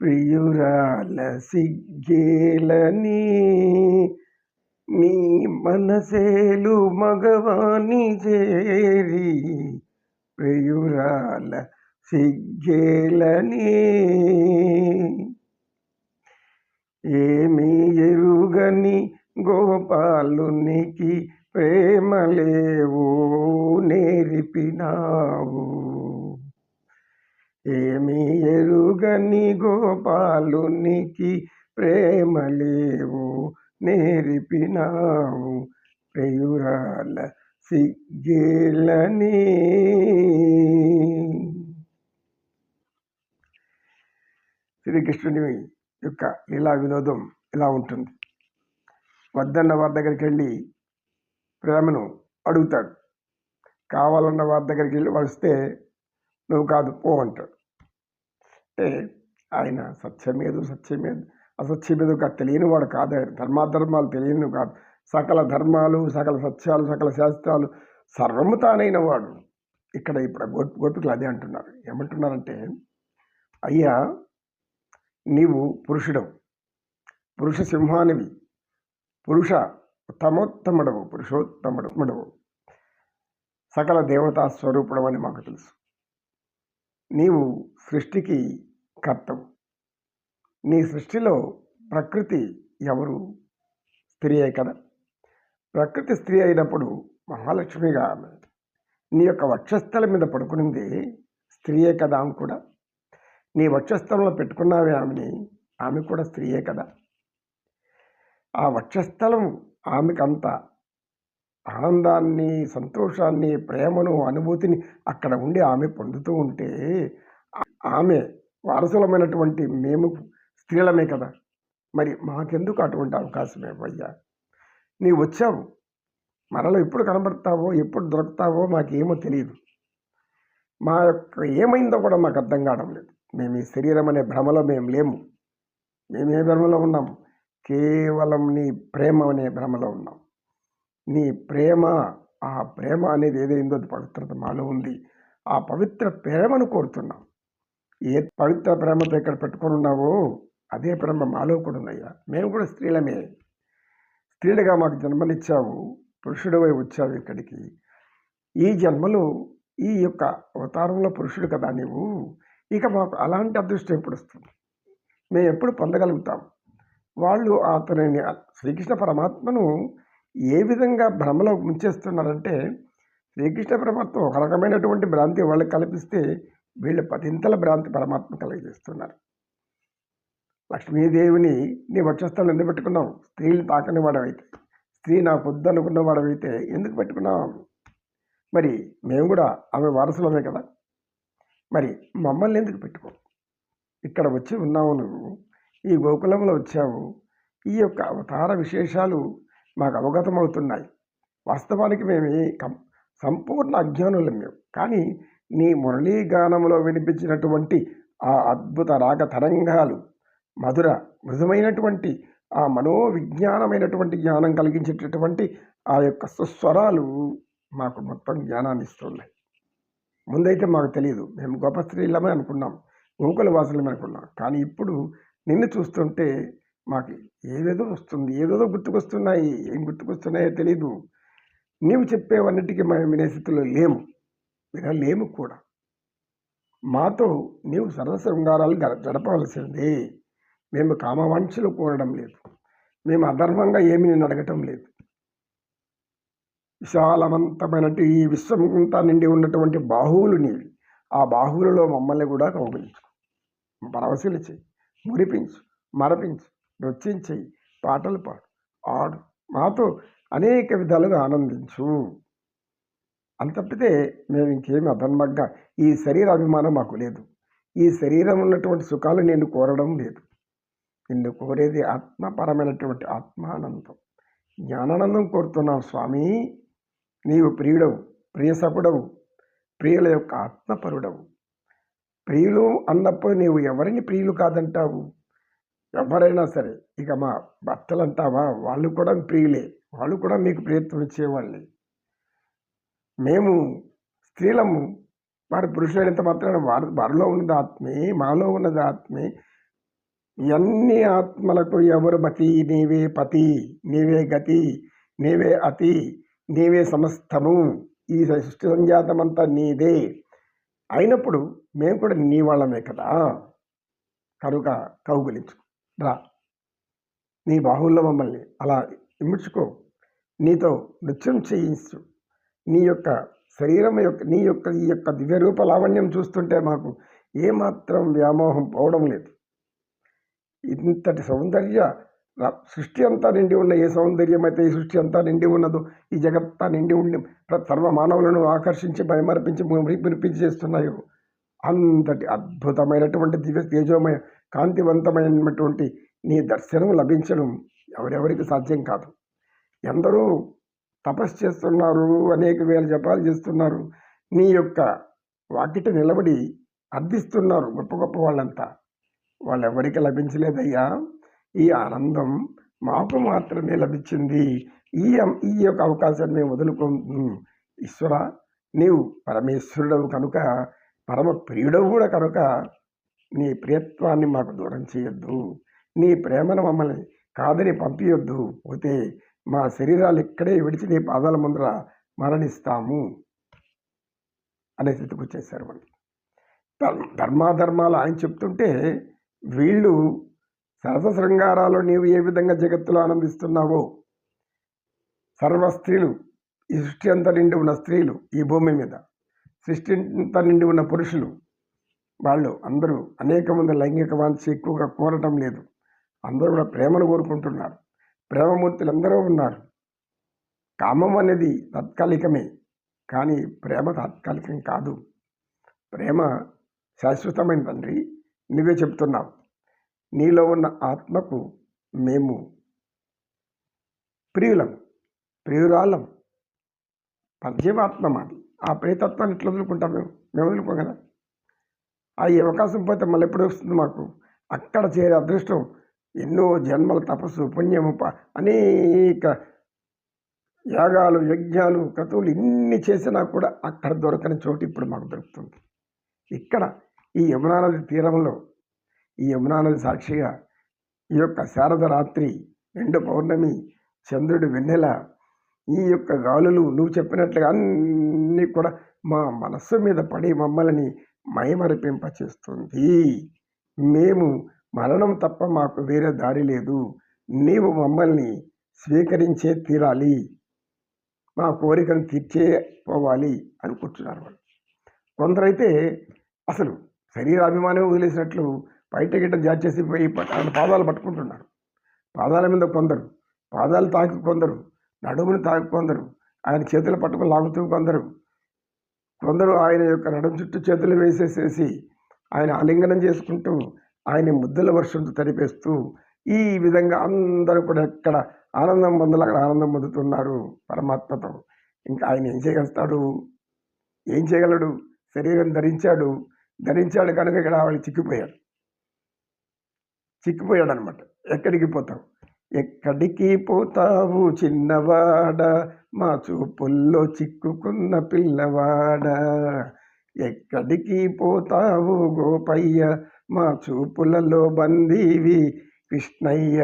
ప్రియురాల సిగ్గేలని నీ మనసేలు మగవాణి చేరి ప్రియురాల సిగ్గేలని ఏమీ ఎరుగని గోపాలునికి ప్రేమలేవు నేర్పినావు. ఏమీ ఎరుగని గోపాలునికి ప్రేమలేవు నేర్పినావు. ప్రియురాల సిగ్గేలని శ్రీకృష్ణుని యొక్క లీలా వినోదం ఇలా ఉంటుంది? వద్దన్న వారి దగ్గరికి వెళ్ళి ప్రేమను అడుగుతాడు. కావాలన్న వారి దగ్గరికి వెళ్ళి వస్తే నువ్వు కాదు పో అంటాడు. అంటే ఆయన సత్యమేదు సత్యమేదు అసత్యమేదు కాదు తెలియని వాడు కాదు ఆయన. ధర్మాధర్మాలు తెలియని కాదు. సకల ధర్మాలు సకల సత్యాలు సకల శాస్త్రాలు సర్వము తానైన వాడు. ఇక్కడ ఇప్పుడు గో గోపికలు అదే అంటున్నారు. ఏమంటున్నారంటే అయ్యా నీవు పురుషుడవు. పురుష సింహానివి. పురుష ఉత్తమోత్తముడవు పురుషోత్తముడవు. సకల దేవతా స్వరూపుడవు అని మాకు తెలుసు. నీవు సృష్టికి కర్తవు. నీ సృష్టిలో ప్రకృతి ఎవరు? స్త్రీయే కదా. ప్రకృతి స్త్రీ అయినప్పుడు మహాలక్ష్మిగా ఆమె. నీ యొక్క వక్షస్థల మీద పడుకునింది స్త్రీయే కదా ఆమె కూడా. నీ వక్షస్థలంలో పెట్టుకున్నావే ఆమెని ఆమె కూడా స్త్రీయే కదా. ఆ వక్షస్థలం ఆమెకంత ఆనందాన్ని సంతోషాన్ని ప్రేమను అనుభూతిని అక్కడ ఉండి ఆమె పొందుతూ ఉంటే ఆమె వారసులమైనటువంటి మేము స్త్రీలమే కదా. మరి మాకెందుకు అటువంటి అవకాశం ఇవ్వయ్యా నీవు వచ్చావు. మరలా ఎప్పుడు కనబడతావో ఎప్పుడు దొరుకుతావో మాకేమో తెలియదు మా యొక్క ఏమైందో కూడా మాకు అర్థం కావడం లేదు. మేము ఈ శరీరం అనే భ్రమలో మేము లేము. మేము ఏ భ్రమలో ఉన్నాం? కేవలం నీ ప్రేమ అనే భ్రమలో ఉన్నాం. నీ ప్రేమ ఆ ప్రేమ అనేది ఏదైందో అది పవిత్రత మాలో ఉంది. ఆ పవిత్ర ప్రేమను కోరుతున్నాం. ఏ పవిత్ర ప్రేమతో ఇక్కడ పెట్టుకొని ఉన్నావో అదే ప్రేమ మాలో కూడా ఉన్నాయా మేము కూడా స్త్రీలమే. స్త్రీలుగా మాకు జన్మనిచ్చావు. పురుషుడివై వచ్చావు ఇక్కడికి. ఈ జన్మలో ఈ యొక్క అవతారంలో పురుషుడు కదా నీవు. ఇక మాకు అలాంటి అదృష్టం ఎప్పుడు వస్తుంది? మేము ఎప్పుడు పొందగలుగుతాం? వాళ్ళు అతనిని శ్రీకృష్ణ పరమాత్మను ఏ విధంగా భ్రమలో ముంచేస్తున్నారంటే శ్రీకృష్ణ పరమాత్మ ఒక రకమైనటువంటి భ్రాంతి వాళ్ళకి కల్పిస్తే వీళ్ళు పదింతల భ్రాంతి పరమాత్మ కలిగజేస్తున్నారు. లక్ష్మీదేవిని నీ వక్షస్థలం ఎందుకు పెట్టుకున్నావు? స్త్రీలు తాకని వాడవైతే స్త్రీ నా పొద్దు అనుకున్న వాడవైతే ఎందుకు పెట్టుకున్నావు? మరి మేము కూడా ఆమె వారసులమే కదా? మరి మమ్మల్ని ఎందుకు పెట్టుకో? ఇక్కడ వచ్చి ఉన్నావు నువ్వు ఈ గోకులంలో వచ్చావు ఈ యొక్క అవతార విశేషాలు మాకు అవగతమవుతున్నాయి. వాస్తవానికి మేము కం సంపూర్ణ అజ్ఞానులం మేము. కానీ నీ మురళీ గానంలో వినిపించినటువంటి ఆ అద్భుత రాగ తరంగాలు మధుర మృదుమైనటువంటి ఆ మనోవిజ్ఞానమైనటువంటి జ్ఞానం కలిగించేటటువంటి ఆ యొక్క సుస్వరాలు మాకు మొత్తం జ్ఞానాన్ని ఇస్తున్నాయి. ముందైతే మాకు తెలియదు మేము గొప్ప స్త్రీలమే అనుకున్నాం. గోకుల వాసులమే అనుకున్నాం. కానీ ఇప్పుడు నిన్ను చూస్తుంటే మాకు ఏదేదో వస్తుంది ఏదేదో గుర్తుకొస్తున్నాయి. ఏం గుర్తుకొస్తున్నాయో తెలీదు. నీవు చెప్పేవన్నిటికీ మేము వినే స్థితిలో లేము. వినలేము కూడా. మాతో నీవు సరద శృంగారాలు గడపవలసిందే మేము కామవాంఛలు కోరడం లేదు. మేము అధర్మంగా ఏమి నేను అడగటం లేదు. విశాలవంతమైనటువంటి ఈ విశ్వమంతా నిండి ఉన్నటువంటి బాహువులు నీవి. ఆ బాహువులలో మమ్మల్ని కూడా కౌపించు పరవశీలు చెయ్యి మురిపించు మరపించు నృత్యించేయి పాటలు పాడు ఆడు. మాతో అనేక విధాలుగా ఆనందించు. అంత తప్పితే మేము ఇంకేమి అధన్మగ్గా ఈ శరీర అభిమానం మాకు లేదు. ఈ శరీరం ఉన్నటువంటి సుఖాలు నేను కోరడం లేదు. నిన్ను కోరేది ఆత్మపరమైనటువంటి ఆత్మానందం. జ్ఞానానందం కోరుతున్నాం స్వామి. నీవు ప్రియుడవు ప్రియసపుడవు ప్రియుల యొక్క ఆత్మపరుడవు. ప్రియులు అన్నప్పుడు నీవు ఎవరిని ప్రియులు కాదంటావు? ఎవరైనా సరే ఇక మా భర్తలు అంటావా వాళ్ళు కూడా ప్రియులే వాళ్ళు కూడా మీకు ప్రియత్వం ఇచ్చేవాళ్ళే. మేము స్త్రీలము వారి పురుషులైనంత మాత్రాన వారి వారిలో ఉన్నది ఆత్మే మాలో ఉన్నది ఆత్మే. ఎన్ని ఆత్మలకు ఎవరు మతి నీవే పతి నీవే గతి నీవే అతి. నీవే సమస్తము. ఈ సృష్టి సంజాతమంతా నీదే. అయినప్పుడు మేము కూడా నీ వాళ్ళమే కదా. కనుక కౌగులించు. రా. నీ బాహుల్లో మమ్మల్ని అలా ఇముడ్చుకో. నీతో నృత్యం చేయించు. నీ యొక్క శరీరం యొక్క నీ యొక్క ఈ యొక్క దివ్య రూప లావణ్యం చూస్తుంటే మాకు ఏమాత్రం వ్యామోహం పోవడం లేదు. ఇంతటి సౌందర్య సృష్టి అంతా నిండి ఉన్న ఏ సౌందర్యం అయితే ఈ సృష్టి అంతా నిండి ఉన్నదో ఈ జగత్తా నిండి ఉండి సర్వ మానవులను ఆకర్షించి భయమర్పించి మురిపించి చేస్తున్నాయో. అంతటి అద్భుతమైనటువంటి దివ్య తేజోమయ కాంతివంతమైనటువంటి నీ దర్శనం లభించడం ఎవరెవరికి సాధ్యం కాదు. ఎందరో తపస్సు చేస్తున్నారు అనేక వేల జపాలు చేస్తున్నారు. నీ యొక్క వాకిట నిలబడి అర్థిస్తున్నారు గొప్ప గొప్ప వాళ్ళంతా. వాళ్ళెవరికి లభించలేదయ్యా? ఈ ఆనందం మాకు మాత్రమే లభించింది. ఈ ఈ యొక్క అవకాశాన్ని మేము వదులుకో ఈశ్వర నీవు పరమేశ్వరుడవు కనుక పరమ ప్రియుడవు కూడా కనుక నీ ప్రియత్వాన్ని మాకు దూరం చేయొద్దు. నీ ప్రేమను మమ్మల్ని కాదని పంపించొద్దు పోతే మా శరీరాలు ఇక్కడే విడిచి నీ పాదాల ముందర మరణిస్తాము అనే స్థితికి వచ్చేసారు వాళ్ళు. ధర్మాధర్మాలు ఆయన చెప్తుంటే వీళ్ళు సరస శృంగారాలు నీవు ఏ విధంగా జగత్తులో ఆనందిస్తున్నావో? సర్వ స్త్రీలు ఈ సృష్టి అంతా నిండి ఉన్న స్త్రీలు ఈ భూమి మీద సృష్టి అంతా నిండి ఉన్న పురుషులు వాళ్ళు అందరూ అనేక మంది లైంగిక వాంఛ ఎక్కువగా కోరటం లేదు. అందరూ కూడా ప్రేమను కోరుకుంటున్నారు. ప్రేమమూర్తులు అందరూ ఉన్నారు. కామం అనేది తాత్కాలికమే కానీ ప్రేమ తాత్కాలికం కాదు. ప్రేమ శాశ్వతమైన తండ్రి నువ్వే చెప్తున్నావు. నీలో ఉన్న ఆత్మకు మేము ప్రియులం ప్రియురాలం. పరజీవాత్మ మాది. ఆ ప్రియతత్వాన్ని ఎట్లా వదులుకుంటాం మేము? మేము వదులుకోం కదా? ఆ ఈ అవకాశం పోతే మళ్ళీ ఎప్పుడు వస్తుంది మాకు? అక్కడ చేరే అదృష్టం ఎన్నో జన్మల తపస్సు పుణ్యము ప- అనేక యాగాలు యజ్ఞాలు క్రతువులు ఇన్ని చేసినా కూడా అక్కడ దొరకని చోటు ఇప్పుడు మాకు దొరుకుతుంది. ఇక్కడ ఈ యమునా నది తీరంలో ఈ యమునానది సాక్షిగా ఈ యొక్క శారద రాత్రి రెండు పౌర్ణమి చంద్రుడి వెన్నెల ఈ యొక్క గాలులు నువ్వు చెప్పినట్లుగా అన్నీ కూడా మా మనస్సు మీద పడి మమ్మల్ని మైమరిపింపచేస్తుంది. మేము మరణం తప్ప మాకు వేరే దారి లేదు. నీవు మమ్మల్ని స్వీకరించే తీరాలి. మా కోరికను తీర్చే పోవాలి అనుకుంటున్నారు వాళ్ళు. కొందరైతే అసలు శరీరాభిమానం వదిలేసినట్లు బయట గిట్ట జాచేసి పోయి ప- ఆయన పాదాలు పట్టుకుంటున్నారు పాదాల మీద కొందరు పాదాలు తాకి కొందరు నడుముని తాకి కొందరు ఆయన చేతులు పట్టుకుని లాగుతూ కొందరు. కొందరు ఆయన యొక్క నడుము చుట్టూ చేతులు వేసేసేసి ఆయన ఆలింగనం చేసుకుంటూ ఆయన ముద్దల వర్షంతో తడిపేస్తూ ఈ విధంగా అందరూ కూడా ఎక్కడ ఆనందం పొందాలి అక్కడ ఆనందం పొందుతున్నారు పరమాత్మతో. ఇంకా ఆయన ఏం చేయగలుగుతాడు? ఏం చేయగలడు? శరీరం ధరించాడు. ధరించాడు కనుక ఇక్కడ వాళ్ళు చిక్కిపోయాడు. చిక్కిపోయాడు అనమాట ఎక్కడికి పోతావు? ఎక్కడికి పోతావు చిన్నవాడ? మా చూపుల్లో చిక్కుకున్న పిల్లవాడ? ఎక్కడికి పోతావు గోపయ్య? మా చూపులలో బందీవి కృష్ణయ్య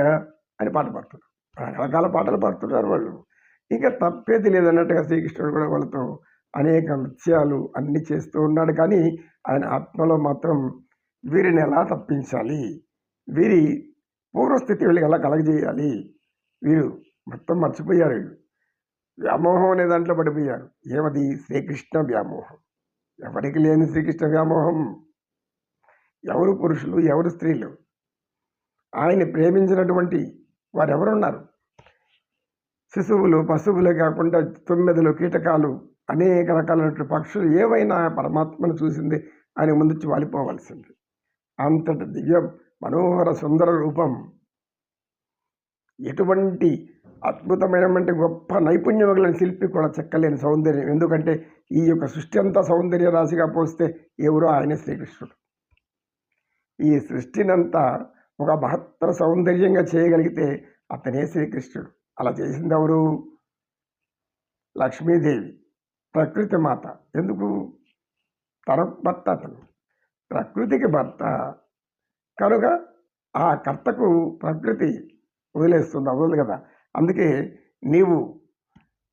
అని పాట పాడుతున్నారు. రకరకాల పాటలు పాడుతున్నారు వాళ్ళు. ఇంకా తప్పేది లేదన్నట్టుగా శ్రీకృష్ణుడు కూడా వాళ్ళతో అనేక నృత్యాలు అన్ని చేస్తూ ఉన్నాడు. కానీ ఆయన ఆత్మలో మాత్రం వీరిని ఎలా తప్పించాలి? వీరి పూర్వస్థితి వీళ్ళకి ఎలా కలగజేయాలి? వీరు మొత్తం మర్చిపోయారు వ్యామోహం అనే దాంట్లో పడిపోయారు. ఏమది? శ్రీకృష్ణ వ్యామోహం. ఎవరికి లేని శ్రీకృష్ణ వ్యామోహం? ఎవరు పురుషులు? ఎవరు స్త్రీలు? ఆయన ప్రేమించినటువంటి వారు ఎవరున్నారు శిశువులు పశువులే కాకుండా తొమ్మిదిలు కీటకాలు అనేక రకాలైన పక్షులు ఏవైనా పరమాత్మను చూసింది ఆయన ముందు వాలిపోవలసింది. అంతటి దివ్య మనోహర సుందర రూపం. ఎటువంటి అద్భుతమైనటువంటి గొప్ప నైపుణ్యం కలిగిన శిల్పి కూడా చెక్కలేని సౌందర్యం. ఎందుకంటే ఈ యొక్క సృష్టి అంతా సౌందర్య రాశిగా పోస్తే ఎవరో ఆయన శ్రీకృష్ణుడు. ఈ సృష్టినంతా ఒక మహత్తర సౌందర్యంగా చేయగలిగితే అతనే శ్రీకృష్ణుడు. అలా చేసింది ఎవరు? లక్ష్మీదేవి ప్రకృతి మాత. ఎందుకు? తన భర్త అతను. ప్రకృతికి భర్త కనుక ఆ కర్తకు ప్రకృతి వదిలేస్తుంది అవ్వదు కదా. అందుకే నీవు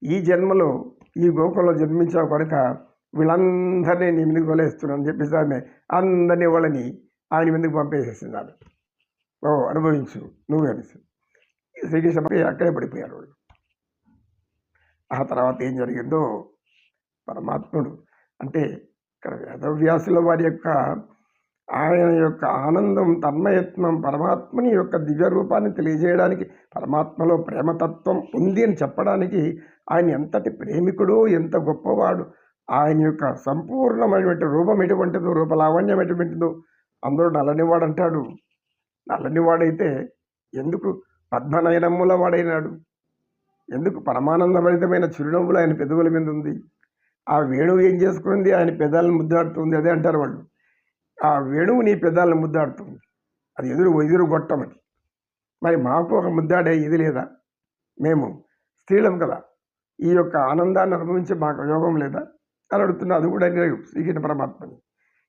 ఈ జన్మలో ఈ గోకులంలో జన్మించావు కనుక వీళ్ళందరినీ నీ మీదకి వదిలేస్తున్నాను అని చెప్పేసి ఆమె అందరినీ వాళ్ళని ఆయన మీదకి పంపేసేసింది ఆమె ఓ అనుభవించు నువ్వు అనేసి. శ్రీకృష్ణ అక్కడే పడిపోయారు వాళ్ళు. ఆ తర్వాత ఏం జరిగిందో పరమాత్ముడు అంటే ఇక్కడ వేదవ్యాసుల వారి యొక్క ఆయన యొక్క ఆనందం తన్మయత్నం పరమాత్మని యొక్క దివ్య రూపాన్ని తెలియజేయడానికి పరమాత్మలో ప్రేమతత్వం ఉంది అని చెప్పడానికి ఆయన ఎంతటి ప్రేమికుడు ఎంత గొప్పవాడు. ఆయన యొక్క సంపూర్ణమైనటువంటి రూపం ఎటువంటిదో రూపలావణ్యం ఎటువంటిదో అందరూ నల్లనివాడు అంటాడు నల్లనివాడైతే ఎందుకు పద్మనయనమ్ముల వాడైనాడు ఎందుకు పరమానందభరితమైన చిరునవ్వులు ఆయన పెదవుల మీద ఉంది? ఆ వేణువు ఏం చేసుకుంది? ఆయన పెదాలను ముద్దాడుతుంది అదే అంటారు వాళ్ళు. ఆ వేణువు నీ పెదాలను ముద్దాడుతుంది. అది ఎదురు ఎదురు గొట్టమది మరి మాకు ఒక ముద్దాడే ఇది లేదా? మేము స్త్రీలం కదా. ఈ యొక్క ఆనందాన్ని అనుభవించే మాకు యోగం లేదా? అని అడుగుతున్నా అది కూడా నేను శ్రీకృష్ణ పరమాత్మని.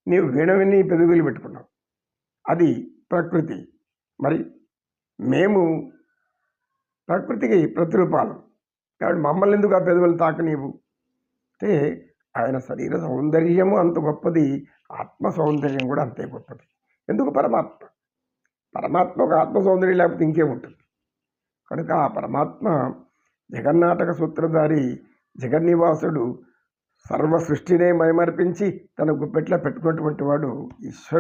నీవు వేణువుని పెదవులు పెట్టుకున్నావు. అది ప్రకృతి. మరి మేము ప్రకృతికి ప్రతిరూపాలు. కాబట్టి మమ్మల్ని ఎందుకు ఆ పెదవులు తాకనీవు? అంటే ఆయన శరీర సౌందర్యము అంత గొప్పది. ఆత్మ సౌందర్యం కూడా అంతే గొప్పది. ఎందుకు పరమాత్మ? పరమాత్మ ఒక ఆత్మ సౌందర్యం లేకపోతే ఇంకేముంటుంది కనుక ఆ పరమాత్మ జగన్నాటక సూత్రధారి జగన్నివాసుడు సర్వ సృష్టినే మైమర్పించి తన గుప్పెట్లో పెట్టుకున్నటువంటి వాడు ఈశ్వరుడు.